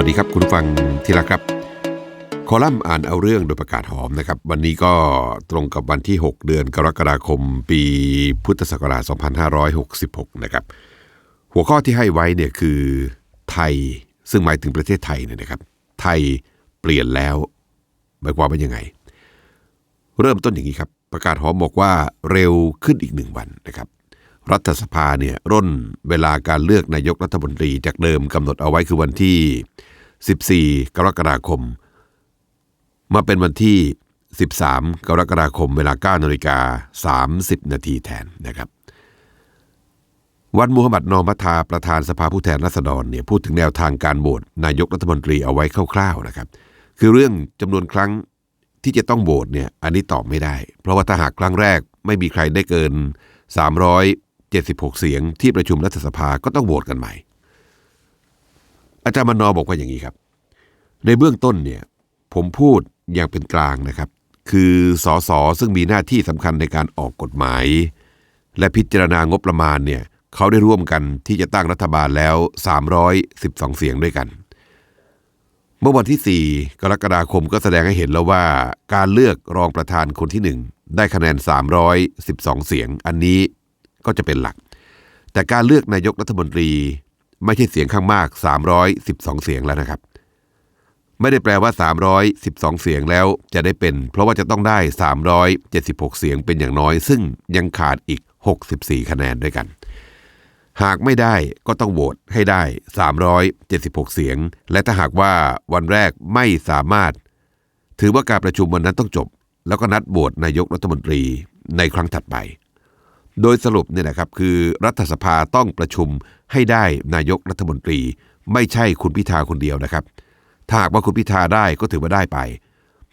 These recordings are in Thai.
วัสดีครับคุณฟังที่รักครับ คอลัมน์อ่านเอาเรื่องโดยประกาศหอมนะครับ วันนี้ก็ตรงกับวันที่ 6 เดือนกรกฎาคม ปีพุทธศักราช 2566 นะครับ หัวข้อที่ให้ไว้เนี่ยคือไทยซึ่งหมายถึงประเทศไทยเนี่ยนะครับ ไทยเปลี่ยนแล้วหมายความว่ายังไง เริ่มต้นอย่างนี้ครับ ประกาศหอมบอกว่าเร็วขึ้นอีกหนึ่งวันนะครับ รัฐสภาเนี่ยร่นเวลาการเลือกนายกรัฐมนตรีจากเดิมกำหนดเอาไว้คือวันที่ 14 กรกฎาคม มาเป็นวันที่ 13 กรกฎาคม เวลา9นาฬิกา30 นาทีแทนนะครับ วันมูฮัมหมัดนอมัทาประธานสภาผู้แทนราษฎรเนี่ยพูดถึงแนวทางการโหวตนายกรัฐมนตรีเอาไว้คร่าวๆนะครับ คือเรื่องจำนวนครั้งที่จะต้องโหวตเนี่ยอันนี้ตอบไม่ได้ เพราะว่าถ้าหากครั้งแรกไม่มีใครได้เกิน 300 76 เสียงที่ประชุมรัฐสภาก็ต้องโหวตกันใหม่ อาจารย์มนอบอกว่าอย่างนี้ครับ ในเบื้องต้นเนี่ยผมพูดอย่างเป็นกลางนะครับ คือสสซึ่งมีหน้าที่สำคัญในการออกกฎหมาย และพิจารณางบประมาณเนี่ยเขาได้ร่วมกันที่จะตั้งรัฐบาลแล้ว 312 เสียงด้วยกัน เมื่อวันที่ 4 กรกฎาคมก็แสดงให้เห็นแล้วว่า การเลือกรองประธานคนที่ 1 ได้คะแนน 312 เสียง อันนี้ ก็จะเป็นหลัก แต่การเลือกนายกรัฐมนตรีไม่ใช่เสียงข้างมาก 312 เสียงแล้วนะครับ ไม่ได้แปลว่า 312 เสียงแล้วจะได้เป็น เพราะว่าจะต้องได้ 376 เสียงเป็นอย่างน้อย ซึ่งยังขาดอีก 64 คะแนนด้วยกัน หากไม่ได้ก็ต้องโหวตให้ได้ 376 เสียง และถ้าหากว่าวันแรกไม่สามารถ ถือว่าการประชุมวันนั้นต้องจบ แล้วก็นัดโหวตนายกรัฐมนตรีในครั้งถัดไป โดยสรุปเนี่ยนะครับคือรัฐสภาต้องประชุมให้ได้นายกรัฐมนตรี ไม่ใช่คุณพิธาคนเดียวนะครับ ถ้าหากว่าคุณพิธาได้ก็ถือว่าได้ไป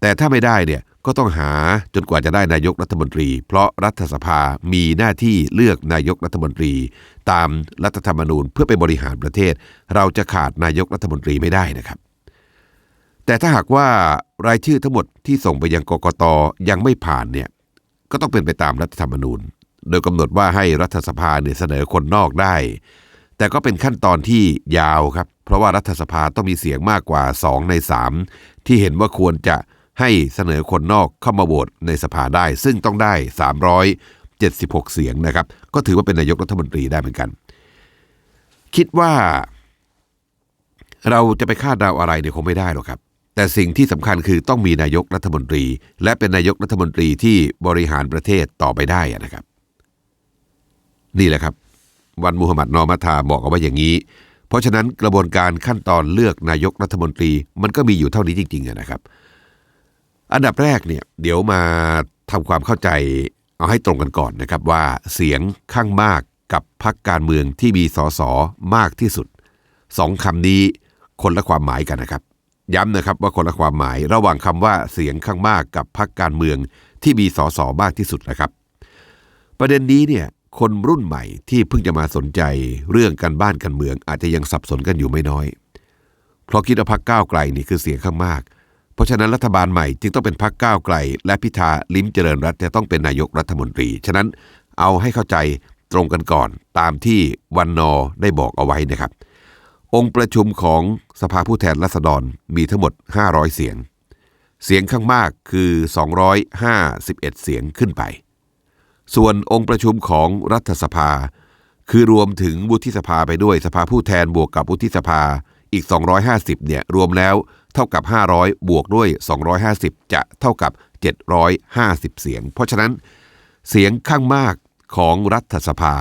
แต่ถ้าไม่ได้เนี่ยก็ต้องหาจนกว่าจะได้นายกรัฐมนตรี เพราะรัฐสภามีหน้าที่เลือกนายกรัฐมนตรี ตามรัฐธรรมนูญเพื่อไปบริหารประเทศ เราจะขาดนายกรัฐมนตรีไม่ได้นะครับ แต่ถ้าหากว่ารายชื่อทั้งหมดที่ส่งไปยังกกตยังไม่ผ่านเนี่ยก็ต้องเป็นไปตามรัฐธรรมนูญ โดยกำหนดว่าให้รัฐสภาเนี่ยเสนอคนนอกได้ แต่ก็เป็นขั้นตอนที่ยาวครับ เพราะว่ารัฐสภาต้องมีเสียงมากกว่า 2 ใน 3 ที่เห็นว่าควรจะให้เสนอคนนอกเข้ามาโหวตในสภาได้ ซึ่งต้องได้ 376 เสียงนะครับ ก็ถือว่าเป็นนายกรัฐมนตรีได้เหมือนกัน คิดว่า เราจะไปคาดเดาอะไรเนี่ยคงไม่ได้หรอกครับ แต่สิ่งที่สำคัญคือต้องมีนายกรัฐมนตรี และเป็นนายกรัฐมนตรีที่บริหารประเทศต่อไปได้นะครับ นี่แหละครับ วันมูฮัมหมัดนอมัทาบอกเอาไว้อย่างนี้ เพราะฉะนั้นกระบวนการขั้นตอนเลือกนายกรัฐมนตรีมันก็มีอยู่เท่านี้จริงๆนะครับ อันดับแรกเนี่ยเดี๋ยวมาทำความเข้าใจเอาให้ตรงกันก่อนนะครับว่าเสียงข้างมากกับพรรคการเมืองที่มีสสมากที่สุดสองคำนี้คนละความหมายกันนะครับ ย้ำนะครับว่าคนละความหมายระหว่างคำว่าเสียงข้างมากกับพรรคการเมืองที่มีสสมากที่สุดนะครับ ประเด็นนี้เนี่ย คนรุ่นใหม่ที่เพิ่งจะมาสนใจเรื่องการบ้านการเมืองอาจจะยังสับสนกันอยู่ไม่น้อย เพราะคิดว่าพรรคก้าวไกลนี่คือเสียงข้างมาก เพราะฉะนั้นรัฐบาลใหม่จึงต้องเป็นพรรคก้าวไกล และพิธาลิ้มเจริญรัตจะต้องเป็นนายกรัฐมนตรี ฉะนั้นเอาให้เข้าใจตรงกันก่อน ตามที่วันนอได้บอกเอาไว้นะครับ องค์ประชุมของสภาผู้แทนราษฎรมีทั้งหมด 500 เสียง เสียงข้างมากคือ 251 เสียงขึ้นไป ส่วนองค์ประชุมของรัฐสภา คือรวมถึงวุฒิสภาไปด้วยสภาผู้แทนบวกกับวุฒิสภาอีก 250 เนี่ย รวมแล้วเท่ากับ 500 บวกด้วย 250 จะเท่ากับ 750 เสียง เพราะฉะนั้นเสียงข้างมากของรัฐสภา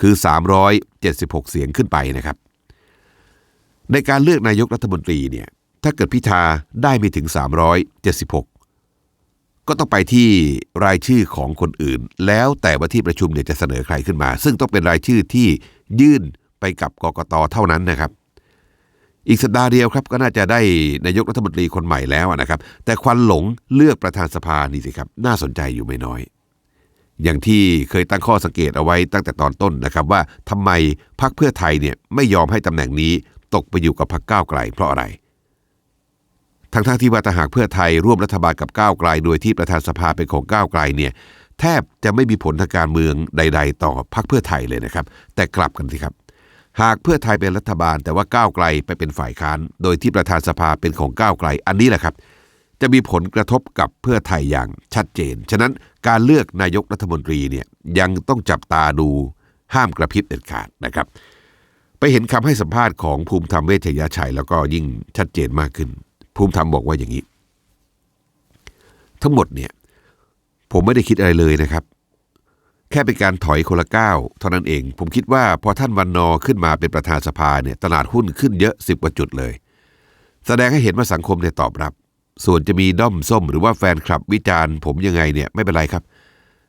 คือ 376 เสียงขึ้นไปนะครับ ในการเลือกนายกรัฐมนตรีเนี่ย ถ้าเกิดพิธาได้ไม่ถึง 376 ก็ต้องไปที่รายชื่อของคนอื่น แล้วแต่ว่าที่ประชุมเนี่ยจะเสนอใครขึ้นมา ซึ่งต้องเป็นรายชื่อที่ยื่นไปกับกกตเท่านั้นนะครับ อีกสัปดาห์เดียวครับก็น่าจะได้นายกรัฐมนตรีคนใหม่แล้วนะครับ แต่ควันหลงเลือกประธานสภานี่สิครับ น่าสนใจอยู่ไม่น้อย อย่างที่เคยตั้งข้อสังเกตเอาไว้ตั้งแต่ตอนต้นนะครับว่าทำไมพรรคเพื่อไทยเนี่ยไม่ยอมให้ตำแหน่งนี้ตกไปอยู่กับพรรคก้าวไกลเพราะอะไร ทั้งๆทที่ว่าถ้าหากเพื่อไทยร่วมรัฐบาลกับก้าวไกล โดยที่ประธานสภาเป็นของก้าวไกลเนี่ยแทบจะไม่มีผลทางการเมืองใด ๆ ต่อพรรคเพื่อไทยเลยนะครับ แต่กลับกันสิครับ หากเพื่อไทยเป็นรัฐบาล แต่ว่าก้าวไกลไปเป็นฝ่ายค้าน โดยที่ประธานสภาเป็นของก้าวไกล อันนี้แหละครับ จะมีผลกระทบกับเพื่อไทยอย่างชัดเจน ฉะนั้นการเลือกนายกรัฐมนตรีเนี่ยยังต้องจับตาดูห้ามกระพริบเด็ดขาดนะครับ ไปเห็นคำให้สัมภาษณ์ของภูมิธรรมเวชยชัยแล้วก็ยิ่งชัดเจนมากขึ้น ภูมิธรรมบอกว่าอย่างนี้ ทั้งหมดเนี่ย ผมไม่ได้คิดอะไรเลยนะครับ แค่เป็นการถอยคนละก้าวเท่านั้นเอง ผมคิดว่าพอท่านวันนอขึ้นมาเป็นประธานสภาเนี่ยตลาดหุ้นขึ้นเยอะสิบกว่าจุดเลย แสดงให้เห็นว่าสังคมเนี่ยตอบรับ ส่วนจะมีด้อมส้มหรือว่าแฟนคลับวิจารณ์ผมยังไงเนี่ยไม่เป็นไรครับ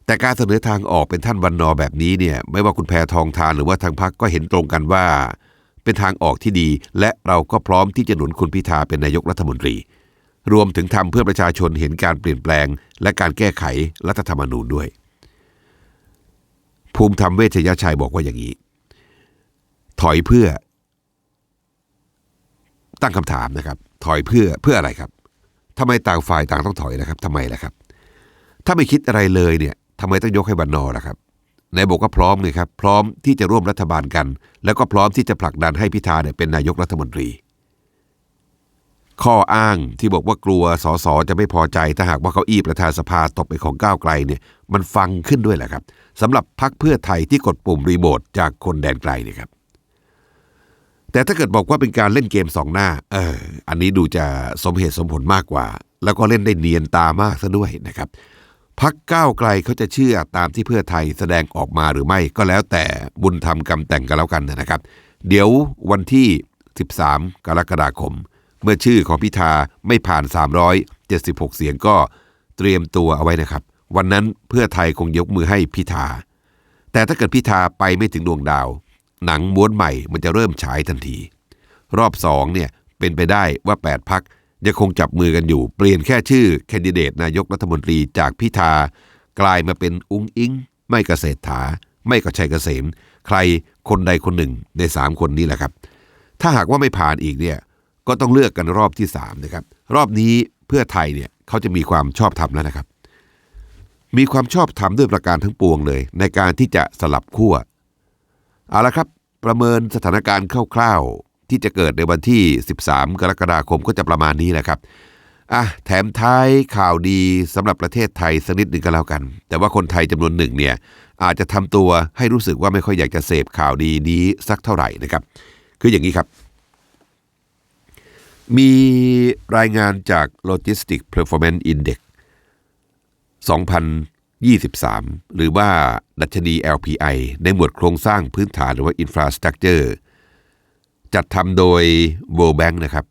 แต่การเสนอทางออกเป็นท่านวันนอแบบนี้เนี่ย ไม่ว่าคุณแพทองทานหรือว่าทางพักก็เห็นตรงกันว่า เป็นทางออกที่ดี และเราก็พร้อมที่จะหนุนคุณพิธาเป็นนายกรัฐมนตรี รวมถึงทำเพื่อประชาชนเห็นการเปลี่ยนแปลง และการแก้ไขรัฐธรรมนูญด้วย ภูมิธรรมเวชยชัยบอกว่าอย่างนี้ ถอยเพื่อ ตั้งคำถามนะครับ ถอยเพื่อเพื่ออะไรครับทำไมต่างฝ่ายต่างต้องถอยนะครับทำไมล่ะครับ ถ้าไม่คิดอะไรเลยเนี่ยทำไมต้องยกให้บันนอล่ะครับ นายบอกก็พร้อมไงครับ พร้อมที่จะร่วมรัฐบาลกัน แล้วก็พร้อมที่จะผลักดันให้พิธาเนี่ยเป็นนายกรัฐมนตรี ข้ออ้างที่บอกว่ากลัวสสจะไม่พอใจ ถ้าหากว่าเก้าอี้ประธานสภาตกเป็นของก้าวไกลเนี่ยมันฟังขึ้นด้วยแหละครับสำหรับพักเพื่อไทยที่กดปุ่มรีโมทจากคนแดนไกลเนี่ยครับแต่ถ้าเกิดบอกว่าเป็นการเล่นเกมสองหน้า เออ อันนี้ดูจะสมเหตุสมผลมากกว่า แล้วก็เล่นได้เนียนตามากซะด้วยนะครับ พักก้าวไกลเขาจะเชื่อตามที่เพื่อไทยแสดงออกมาหรือไม่ก็แล้วแต่บุญธรรมกรรมแต่งกันแล้วกันนะครับ เดี๋ยววันที่ 13 กรกฎาคม เมื่อชื่อของพิธาไม่ผ่าน 376 เสียงก็เตรียมตัวเอาไว้นะครับ วันนั้นเพื่อไทยคงยกมือให้พิธา แต่ถ้าเกิดพิธาไปไม่ถึงดวงดาว หนังม้วนใหม่มันจะเริ่มฉายทันที รอบสองเนี่ยเป็นไปได้ว่า 8พัก ยังคงจับมือกันอยู่ เปลี่ยนแค่ชื่อแคนดิเดตนายกรัฐมนตรีจากพิธากลายมาเป็นอุ้งอิง ไม่กเกษตรถา ไม่ก็ชัยเกษม ใครคนใดคนหนึ่งในสามคนนี้แหละครับ ถ้าหากว่าไม่ผ่านอีกเนี่ยก็ต้องเลือกกันรอบที่สามนะครับรอบนี้เพื่อไทยเนี่ยเขาจะมีความชอบธรรมแล้วนะครับ มีความชอบธรรมด้วยประการทั้งปวงเลย ในการที่จะสลับขั้วเอาละครับ ประเมินสถานการณ์คร่าวๆ ที่จะเกิดในวันที่ 13 กรกฎาคมก็จะประมาณนี้แหละครับอะแถมท้ายข่าวดีสำหรับประเทศไทยสักนิดหนึ่งก็แล้วกัน แต่ว่าคนไทยจำนวนหนึ่งเนี่ยอาจจะทำตัวให้รู้สึกว่าไม่ค่อยอยากจะเสพข่าวดีนี้สักเท่าไหร่นะครับ คืออย่างนี้ครับ มีรายงานจาก Logistic Performance Index 2023 หรือว่าดัชนี LPI ในหมวดโครงสร้างพื้นฐานหรือว่า Infrastructure จัดทำโดย World Bank นะครับ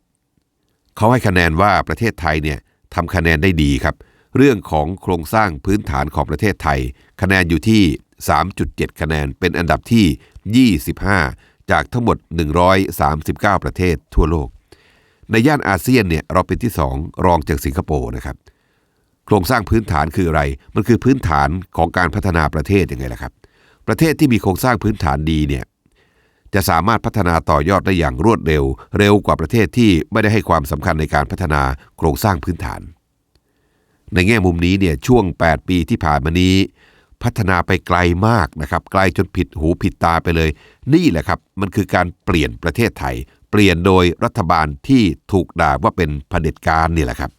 เขาให้คะแนนว่าประเทศไทยเนี่ยทำคะแนนได้ดีครับ เรื่องของโครงสร้างพื้นฐานของประเทศไทย คะแนนอยู่ที่ 3.7 คะแนนเป็นอันดับที่ 25 จากทั้งหมด 139 ประเทศทั่วโลก ในย่านอาเซียนเนี่ยเราเป็นที่ 2 รองจากสิงคโปร์นะครับ โครงสร้างพื้นฐานคืออะไร มันคือพื้นฐานของการพัฒนาประเทศยังไงล่ะครับ ประเทศที่มีโครงสร้างพื้นฐานดีเนี่ย จะสามารถพัฒนาต่อยอดได้อย่างรวดเร็ว เร็วกว่าประเทศที่ไม่ได้ให้ความสำคัญในการพัฒนาโครงสร้างพื้นฐาน ในแง่มุมนี้เนี่ยช่วง 8 ปีที่ผ่านมานี้ พัฒนาไปไกลมากนะครับไกลจนผิดหูผิดตาไปเลย นี่แหละครับมันคือการเปลี่ยนประเทศไทย เปลี่ยนโดยรัฐบาลที่ถูกด่าว่าเป็นเผด็จการนี่แหละครับ